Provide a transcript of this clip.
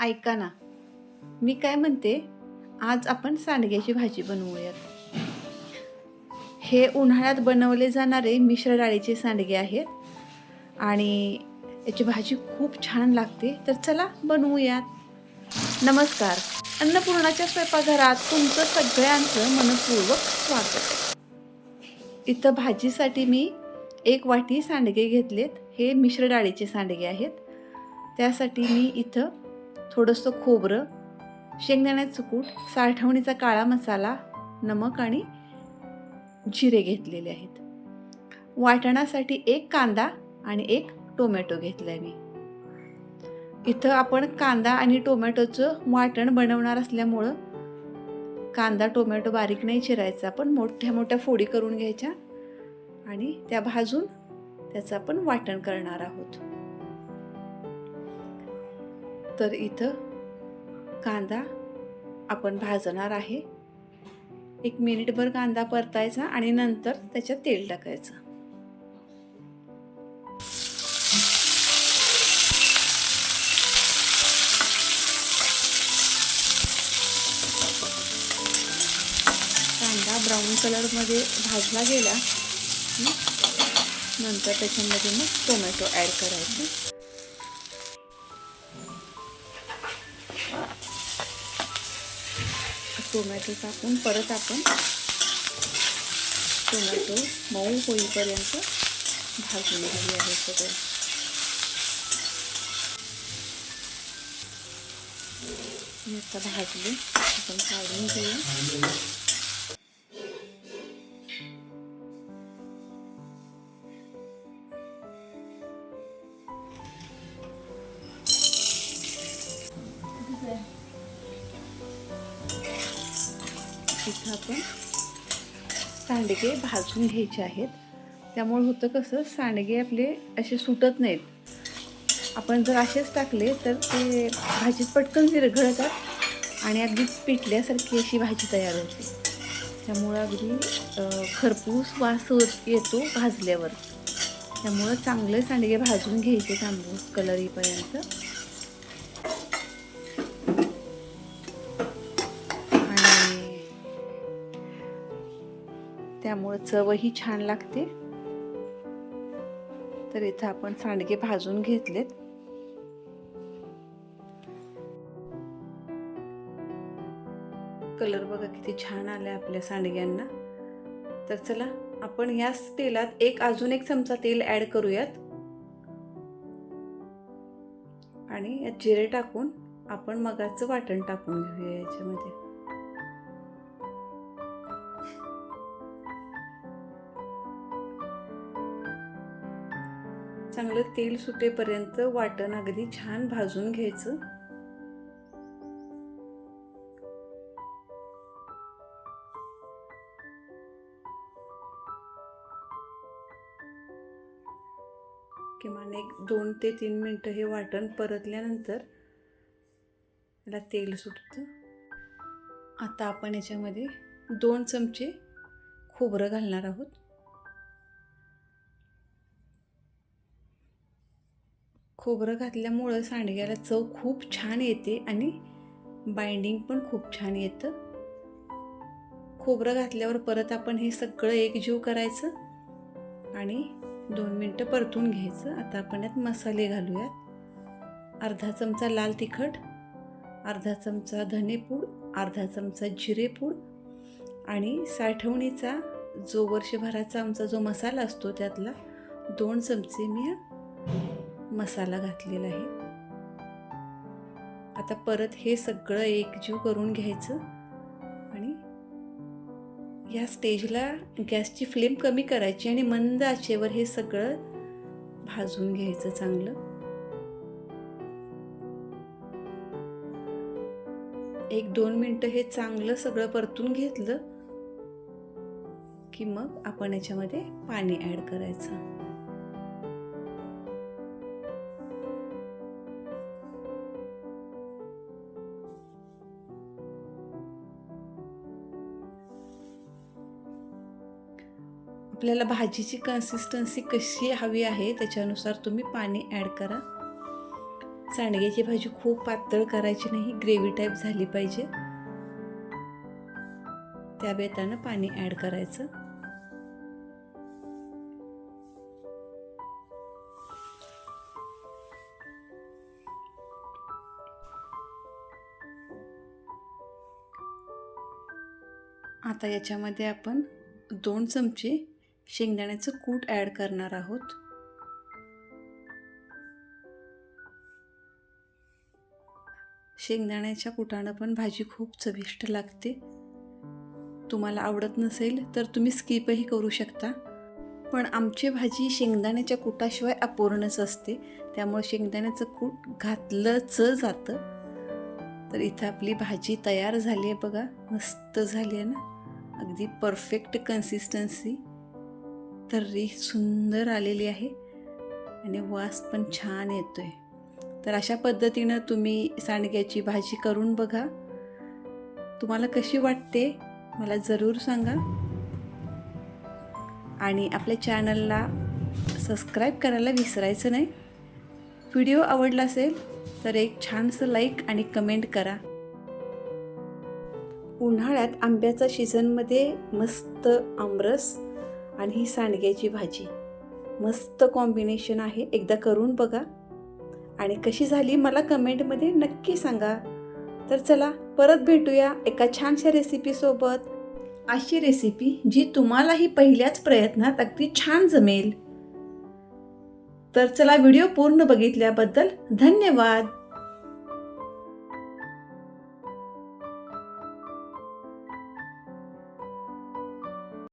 ऐका ना. मी काय म्हणते आज आपण सांडग्याची भाजी बनवूयात. हे उन्हाळ्यात बनवले जाणारे मिश्र डाळीचे सांडगे आहेत आणि याची भाजी खूप छान लागते. तर चला बनवूयात. नमस्कार. अन्नपूर्णाच्या स्वयंपाकघरात तुमचं सगळ्यांचं मनपूर्वक स्वागत. इथं भाजीसाठी मी एक वाटी सांडगे घेतलेत. हे मिश्र डाळीचे सांडगे आहेत. त्यासाठी मी इथं थोडंसं खोबरं शेंगदाण्याचं कूट साठवणीचा काळा मसाला नमक आणि जिरे घेतलेले आहेत. वाटणासाठी एक कांदा आणि एक टोमॅटो घेतला आहे मी. इथं आपण कांदा आणि टोमॅटोचं वाटण बनवणार असल्यामुळं कांदा टोमॅटो बारीक नाही चिरायचा आपण मोठ्या मोठ्या फोडी करून घ्यायच्या आणि त्या भाजून त्याचं आपण वाटण करणार आहोत. तर इथं कांदा आपण भाजणार आहे. एक मिनिटभर कांदा परतायचा आणि नंतर त्याच्यात तेल टाकायचं. कांदा ब्राऊन कलरमध्ये भाजला गेला. नंतर त्याच्यामध्ये मग टोमॅटो ॲड करायचे. टोमॅटो टाकून परत आपण टोमॅटो मऊ होईपर्यंत भाजून घ्यावी आहे सगळं. आता भाजली आपण काढून घेऊया. इथं आपण सांडगे भाजून घ्यायचे आहेत. त्यामुळे होतं कसं सांडगे आपले असे सुटत नाहीत. आपण जर असेच टाकले तर ते भाजीत पटकन विरघळतात आणि अगदी पिटल्यासारखी अशी भाजी तयार होते. त्यामुळं अगदी खरपूस वास येतो भाजल्यावर. त्यामुळं चांगले सांडगे भाजून घ्यायचे तांबूस कलर येईपर्यंत. त्यामुळं चवही छान लागते. तर इथं आपण सांडगे भाजून घेतलेत. कलर बघा किती छान आलाय आपल्या सांडग्यांना. तर चला आपण याच तेलात एक अजून एक चमचा तेल ऍड करूयात. आणि यात जिरे टाकून आपण मगाचं वाटण टाकून घेऊया याच्यामध्ये. चांगलं तेल सुटेपर्यंत वाटण अगदी छान भाजून घ्यायचं. किमान एक दोन ते तीन मिनटं हे वाटण परतल्यानंतर याला तेल सुटतं. आता आपण याच्यामध्ये दोन चमचे खोबरं घालणार आहोत. खोबरं घातल्यामुळं सांडग्याला चव खूप छान येते आणि बाइंडिंग पण खूप छान येतं. खोबरं घातल्यावर परत आपण हे सगळं एकजीव करायचं आणि दोन मिनटं परतून घ्यायचं. आता आपण यात मसाले घालूयात. अर्धा चमचा लाल तिखट अर्धा चमचा धनेपूड अर्धा चमचा जिरेपूड आणि साठवणीचा जो वर्षभराचा आमचा जो मसाला असतो त्यातला दोन चमचे मी मसाला घातलेला आहे. आता परत हे सगळं एकजीव करून घ्यायचं आणि या स्टेजला गॅसची फ्लेम कमी करायची आणि मंद आचेवर हे सगळं भाजून घ्यायचं चांगलं. एक दोन मिनटं हे चांगलं सगळं परतून घेतलं की मग आपण याच्यामध्ये पाणी ॲड करायचं. आपल्याला भाजीची कन्सिस्टन्सी कशी हवी आहे त्याच्यानुसार तुम्ही पाणी ॲड करा. सांडग्याची भाजी खूप पातळ करायची नाही ग्रेव्ही टाईप झाली पाहिजे. त्या बेतानं पाणी ॲड करायचं. आता याच्यामध्ये आपण दोन चमचे शेंगदाण्याचं कूट ॲड करणार आहोत. शेंगदाण्याच्या कुटानं पण भाजी खूप चविष्ट लागते. तुम्हाला आवडत नसेल तर तुम्ही स्किपही करू शकता. पण आमची भाजी शेंगदाण्याच्या कुटाशिवाय अपूर्णच असते. त्यामुळे शेंगदाण्याचं कूट घातलंच जातं. तर इथं आपली भाजी तयार झाली आहे बघा. मस्त झाली आहे ना. अगदी परफेक्ट कन्सिस्टन्सी तर्री सुंदर आलेली आहे आणि वास पण छान येतो आहे तर अशा पद्धतीनं तुम्ही सांडग्याची भाजी करून बघा. तुम्हाला कशी वाटते मला जरूर सांगा. आणि आपल्या चॅनलला सबस्क्राईब करायला विसरायचं नाही. व्हिडिओ आवडला असेल तर एक छानसं लाईक आणि कमेंट करा. उन्हाळ्यात आंब्याचा सीझनमध्ये मस्त आमरस आणि ही सांडग्याची भाजी. मस्त कॉम्बिनेशन आहे. एकदा करून बघा. आणि कशी झाली मला कमेंटमध्ये नक्की सांगा. तर चला परत भेटूया एका छानशा रेसिपीसोबत अशी रेसिपी जी तुम्हालाही पहिल्याच प्रयत्नात अगदी छान जमेल. तर चला व्हिडिओ पूर्ण बघितल्याबद्दल धन्यवाद.